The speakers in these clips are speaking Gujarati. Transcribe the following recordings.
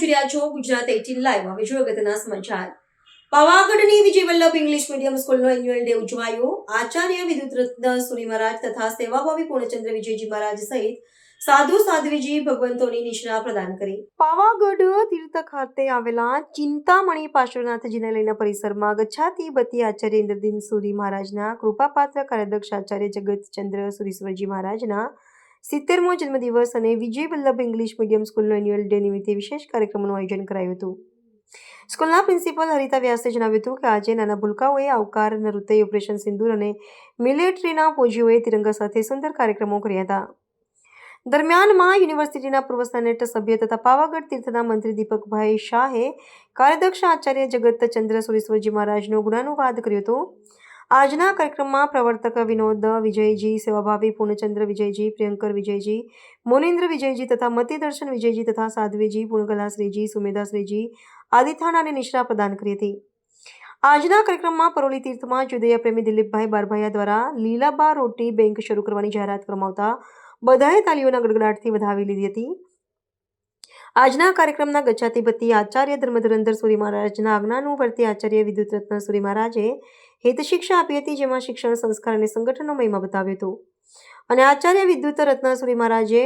જોઈ રહ્યા છો ગુજરાત એટીન લાઈવ. હવે જો અગત્યના સમાચાર. પાવાગઢની વિજય વલ્લભ ઇંગ્લિશ મીડિયમ સ્કૂલનો એન્યુઅલ ડે ઉજવાયો. આચાર્ય વિદ્યુત રત્ન સુની મહારાજ તથા સેવાભાવી પૂર્ણચંદ્ર વિજયજી મહારાજ સહિત સાધુ સાધ્વીજી ભગવંતોની નિષ્ણા પ્રદાન કરી. પાવાગઢ તીર્થ ખાતે આવેલા ચિંતામણી પાર્શ્વનાથજીને લઈને પરિસરમાં ગચ્છાતી બતી આચાર્ય ઇન્દ્રદીન સુરી મહારાજના કૃપાપાત્ર કાર્યાધ્યક્ષ આચાર્ય જગતચંદ્ર સુરીશ્વરજી મહારાજના સિત્તેરમો જન્મદિવસ અને વિજય વલ્લભ ઇંગ્લિશ મીડિયમ સ્કૂલનો એન્યુઅલ ડે નિમિત્તે વિશેષ કાર્યક્રમનું આયોજન કરાયું હતું. સ્કૂલના પ્રિન્સિપલ હરિતા વ્યાસે જણાવ્યું હતું કે આજે નાના ભૂલકાઓએ આવકાર, નૃત્ય, ઓપરેશન સિંદુર અને મિલિટરીના ફોજીઓએ તિરંગા સાથે સુંદર કાર્યક્રમો કર્યા હતા. દરમિયાનમાં યુનિવર્સિટીના પૂર્વ સેનેટ સભ્ય તથા પાવાગઢ તીર્થના મંત્રી દીપકભાઈ શાહે કાર્યદક્ષ આચાર્ય જગતચંદ્ર સુરેશ્વરજી મહારાજનો ગુણાનુવાદ કર્યો હતો. આજના કાર્યક્રમમાં પ્રવર્તક વિનોદ વિજયજી, સેવાભાવી પૂર્ણચંદ્ર વિજયજી, પ્રિયંકર વિજયજી, મોનેન્દ્ર વિજયજી તથા મતિદર્શન વિજયજી તથા સાધ્વીજી પૂર્ણકલાશ્રીજી સુમેધાશ્રીજી આદિથાણાને નિશ્રા પ્રદાન કરી હતી. આજના કાર્યક્રમમાં પરોલી તીર્થમાં જુદૈયા પ્રેમી દિલીપભાઈ બારભાઈયા દ્વારા લીલાબા રોટી બેંક શરૂ કરવાની જાહેરાત કરવામાં બધાએ તાલીઓના ગડગડાટથી વધાવી લીધી હતી. આજના કાર્યક્રમના ગચ્છાતી આચાર્ય ધર્મધુરંધર સૂરી મહારાજના આજ્ઞાનુવર્તી આચાર્ય વિદ્યુત રત્ન સુરી મહારાજે હિત શિક્ષા આપી હતી જેમાં શિક્ષણ સંસ્કાર અને સંગઠનનો મહિમા બતાવ્યો હતો. અને આચાર્ય વિદ્યુત રત્ન સુરી મહારાજે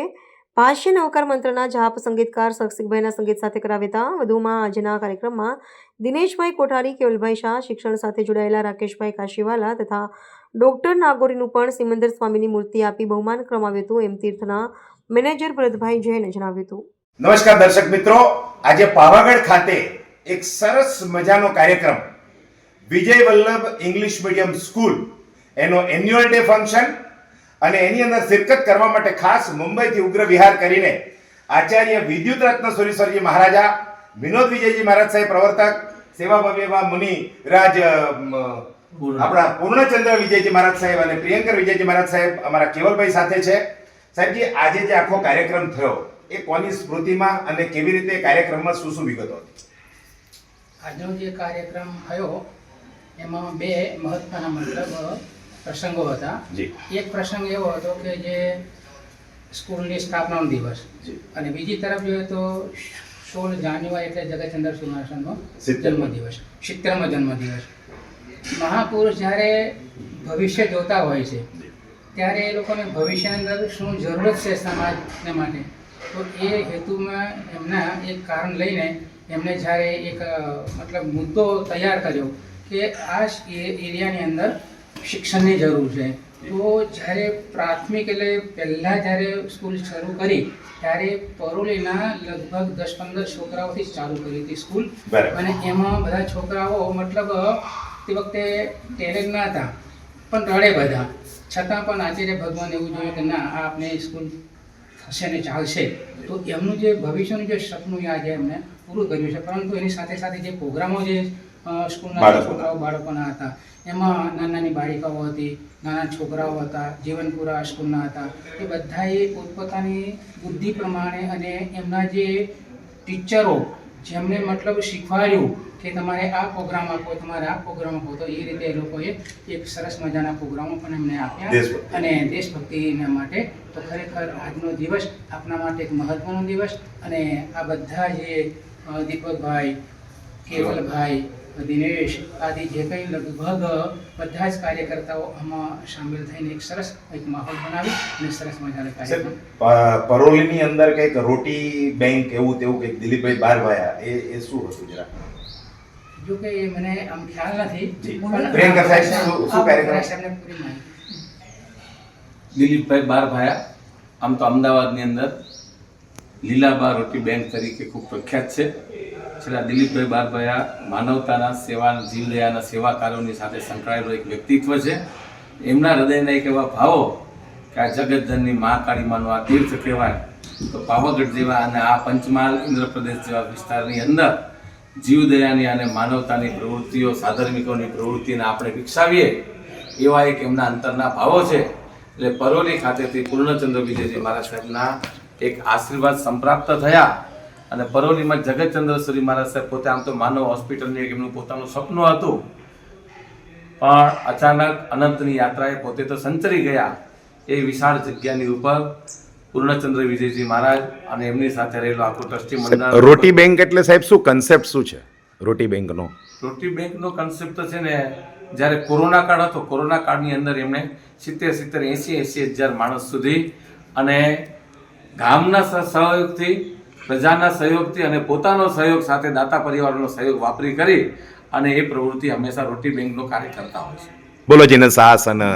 ભાષ્ય નવકાર મંત્રના જાપ સંગીતકાર સક્ષિકભાઈના સંગીત સાથે કરાવ્યા વધુમાં આજના કાર્યક્રમમાં દિનેશભાઈ કોઠારી, કેવલભાઈ શાહ, શિક્ષણ સાથે જોડાયેલા રાકેશભાઈ કાશીવાલા તથા ડોક્ટર નાગોરીનું પણ સિમંદર સ્વામીની મૂર્તિ આપી બહુમાન ક્રમાવ્યું હતું. એમ તીર્થના મેનેજર ભરતભાઈ જૈને જણાવ્યું હતું. નમસ્કાર દર્શક મિત્રો. આજે પાવાગઢ ખાતે એક સરસ મજાનો કાર્યક્રમ Vijay Vallabh English medium school એનો એન્યુઅલ ડે ફંક્શન અને એની અંદર શિરકત કરવા માટે ખાસ મુંબઈથી ઉગ્ર વિહાર કરીને આચાર્ય વિદ્યુત રત્ન સુરેશ્વરજી મહારાજા વિનોદ વિજયજી મહારાજ સાહેબ પ્રવર્તક સેવાભાવી એવા મુનિ રાજ આપણા પૂર્ણચંદ્ર વિજયજી મહારાજ સાહેબ અને પ્રિયંકર વિજયજી મહારાજ સાહેબ અમારા કેવલભાઈ સાથે છે. સાહેબજી આજે જે આખો કાર્યક્રમ થયો એ કોની સ્મૃતિમાં અને કેવી રીતે કાર્યક્રમમાં શું શું વિગતો હતી? આજનો જે કાર્યક્રમ થયો એમાં બે મહત્વના મતલબ પ્રસંગો હતા. એક પ્રસંગ એવો હતો કે જે સ્કૂલની સ્થાપનાનો દિવસ. અને બીજી તરફ જોઈએ તો સોળ જાન્યુઆરી એટલે જગતચંદ્ર સુનાસનનો જન્મદિવસ. સિત્તેરમો જન્મદિવસ. મહાપુરુષ જ્યારે ભવિષ્ય જોતા હોય છે ત્યારે એ લોકોને ભવિષ્યની અંદર શું જરૂરત છે સમાજને માટે? તો એ હેતુમાં એમના એક કારણ લઈને એમણે જ્યારે એક મતલબ મુદ્દો તૈયાર કર્યો કે આ એરિયાની અંદર શિક્ષણની જરૂર છે. તો જ્યારે પ્રાથમિક એટલે પહેલાં જ્યારે સ્કૂલ શરૂ કરી ત્યારે પરોલીના લગભગ દસ પંદર છોકરાઓથી જ ચાલુ કરી હતી સ્કૂલ. અને એમાં બધા છોકરાઓ મતલબ તે વખતે ટેલેન્ટ ના હતા પણ રડે બધા. છતાં પણ આચાર્ય ભગવાન એવું જોયું કે ના આ આપણે સ્કૂલ થશે ને ચાલશે. તો એમનું જે ભવિષ્યનું જે સપનું એ છે એમને પૂરું કર્યું છે. પરંતુ એની સાથે સાથે જે પ્રોગ્રામો જે સ્કૂલના છોકરાઓ બાળકોના હતા. એમાં નાની નાની બાળિકાઓ હતી નાના છોકરાઓ હતા જીવનપુરા સ્કૂલના હતા. એ બધાએ પોતપોતાની બુદ્ધિ પ્રમાણે અને એમના જે ટીચરો જેમને મતલબ શીખવાડ્યું કે તમારે આ પ્રોગ્રામ આપો તમારે આ પ્રોગ્રામ આપો તો એ રીતે એ લોકોએ એક સરસ મજાના પ્રોગ્રામો પણ એમને આપ્યા. અને દેશભક્તિના માટે તો ખરેખર આજનો દિવસ આપણા માટે એક મહત્વનો દિવસ. અને આ બધા જે દીપકભાઈ કેવલભાઈ દિનેશ આદિ જે કંઈ લગભગ બધા જ કાર્યકર્તાઓ આમાં સામેલ થઈને એક સરસ એક માહોલ બનાવી અને સરસ મજાનો કાર્યક્રમ પરોલીની અંદર કંઈક રોટી બેંક એવું તેવું કંઈક દિલીપભાઈ બારભાયા એ એ શું હતું જરા? જો કે મને આમ ખ્યાલ નથી દિલીપભાઈ બાર પ્રિયંકા સાહેબ, શું- શું કાર્યક્રમ? સાહેબને પૂરી માહિતી આમ તો અમદાવાદની અંદર લીલાબા રોટી બેંક તરીકે ખૂબ પ્રખ્યાત છે. છેલ્લા દિલીપભાઈ બારભાયા માનવતાના સેવા જીવદયાના સેવા કાર્યોની સાથે સંકળાયેલો એક વ્યક્તિત્વ છે. એમના હૃદયના એક એવા ભાવો કે આ જગતજનની મહાકાળીમાનું આ તીર્થ કહેવાય, તો પાવાગઢ જેવા અને આ પંચમહાલ ઇન્દ્રપ્રદેશ જેવા વિસ્તારની અંદર જીવદયાની અને માનવતાની પ્રવૃત્તિઓ, સાધર્મિકોની પ્રવૃત્તિને આપણે વિકસાવીએ, એવા એક એમના અંતરના ભાવો છે. એટલે પરોલી ખાતેથી પૂર્ણચંદ્ર વિજયજી મહારાજ સાહેબના એક આશીર્વાદ સંપ્રાપ્ત થયા. અને પરોલીમાં જગતચંદ્ર સુરી મહારાજ સાહેબ પોતે આમ તો માનવ હોસ્પિટલની એમનું પોતાનું સપનું હતું. પણ અચાનક અનંતની યાત્રાએ પોતે તો સંચરી ગયા એ વિશાળ જગ્યાની ઉપર પૂર્ણચંદ્ર વિજયજી મહારાજ અને એમની સાથે રહેલો આખું ટ્રસ્ટી મંડળ. રોટી બેંક એટલે સાહેબ શું કન્સેપ્ટ શું છે? રોટી બેંકનો? રોટી બેંકનો કન્સેપ્ટ છે ને જ્યારે કોરોના કાળ હતો કોરોના કાળની અંદર એમણે સિત્તેર સિત્તેર એંસી એંસી હજાર માણસ સુધી અને ગામના સહયોગથી પ્રજાના સહયોગથી અને પોતાનો સહયોગ સાથે દાતા પરિવારનો સહયોગ વાપરી કરી અને એ પ્રવૃત્તિ હંમેશા રોટી બેંકનો કાર્ય કરતા હોય છે. બોલો જેને સાહસ અને